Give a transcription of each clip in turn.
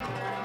you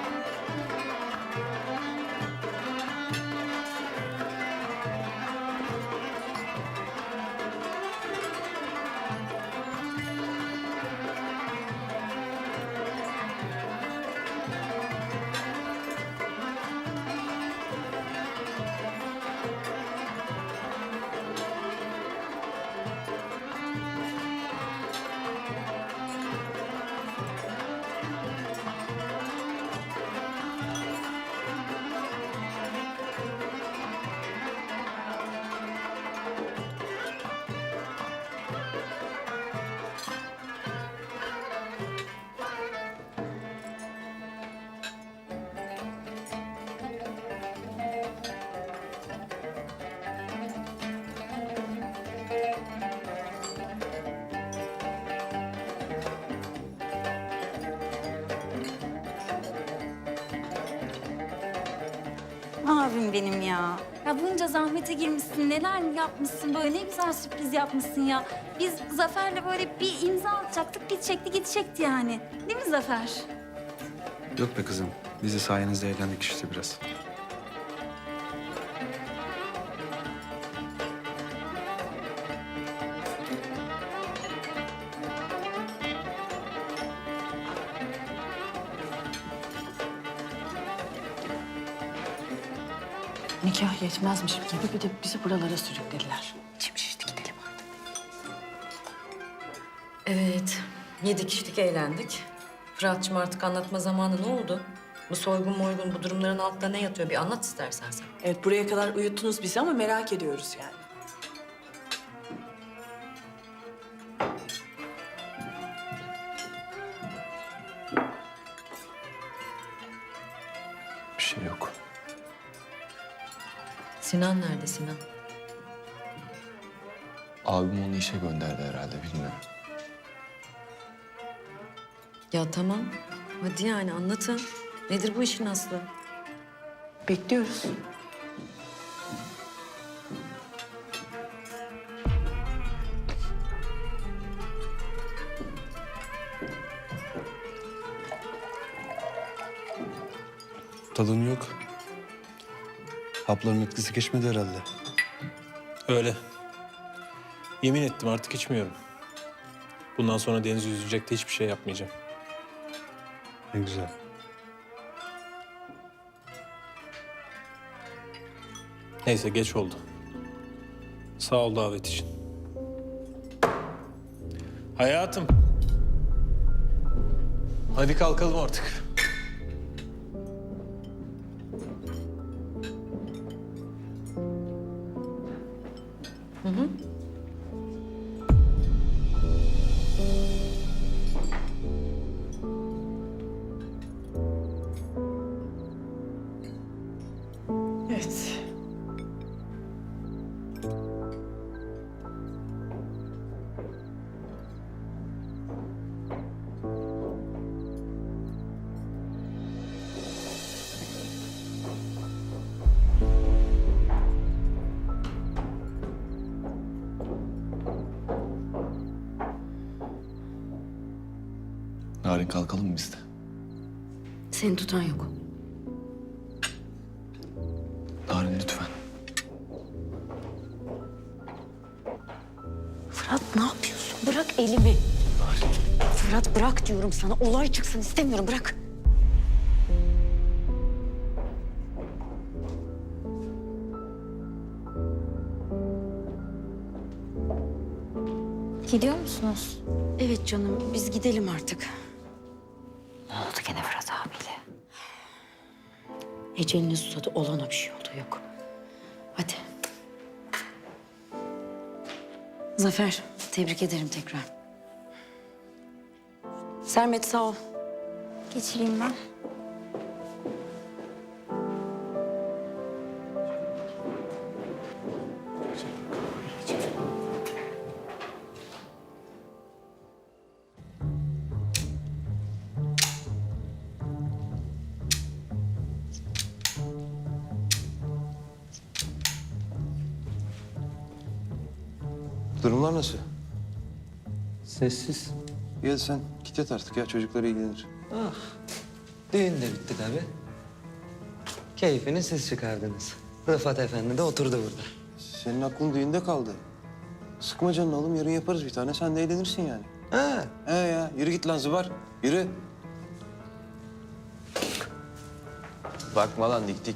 Abim benim ya. Ya bunca zahmete girmişsin, neler yapmışsın, böyle ne güzel sürpriz yapmışsın ya. Biz Zafer'le böyle bir imza atacaktık, gidecekti, gidecekti yani. Değil mi Zafer? Yok be kızım. Biz de sayenizde eğlendik işte biraz. Nikah yetmezmiş gibi bir de bizi buralara sürüklediler. İçim şişti gidelim artık. Evet, yedi kişilik eğlendik. Fırat'cığım artık anlatma zamanı ne oldu? Bu soygun moygun bu durumların altında ne yatıyor bir anlat istersen sen. Evet buraya kadar uyuttunuz bizi ama merak ediyoruz yani. Bir şey yok. Sinan nerede Sinan? Abim onu işe gönderdi herhalde bilmiyorum. Ya tamam. Hadi yani anlatın. Nedir bu işin aslı? Bekliyoruz. Tadın yok. Hapların etkisi geçmedi herhalde. Öyle. Yemin ettim artık içmiyorum. Bundan sonra deniz yüzecek de hiçbir şey yapmayacağım. Ne güzel. Neyse geç oldu. Sağ ol davet için. Hayatım. Hadi kalkalım artık. Evet. Narin kalkalım mı biz de? Seni tutan yok. Narin lütfen. Fırat ne yapıyorsun? Bırak elimi. Fırat bırak diyorum sana. Olay çıksın istemiyorum. Bırak. Gidiyor musunuz? Evet canım biz gidelim artık. Ne oldu gene Fırat abiyle? Ecelini susadı. Olana bir şey oldu yok. Hadi. Zafer tebrik ederim tekrar. Sermet sağ ol. Geçireyim ben. Durumlar nasıl? Sessiz. İyi hadi sen git yat artık ya. Çocuklar ilgilenir. Düğün de bitti tabii. Keyfini siz çıkardınız. Rıfat Efendi de oturdu burada. Senin aklın düğünde kaldı. Sıkma canını oğlum yarın yaparız bir tane sen de eğlenirsin yani. Ha, He ya yürü git lan zıbar. Yürü. Bakma lan dik dik.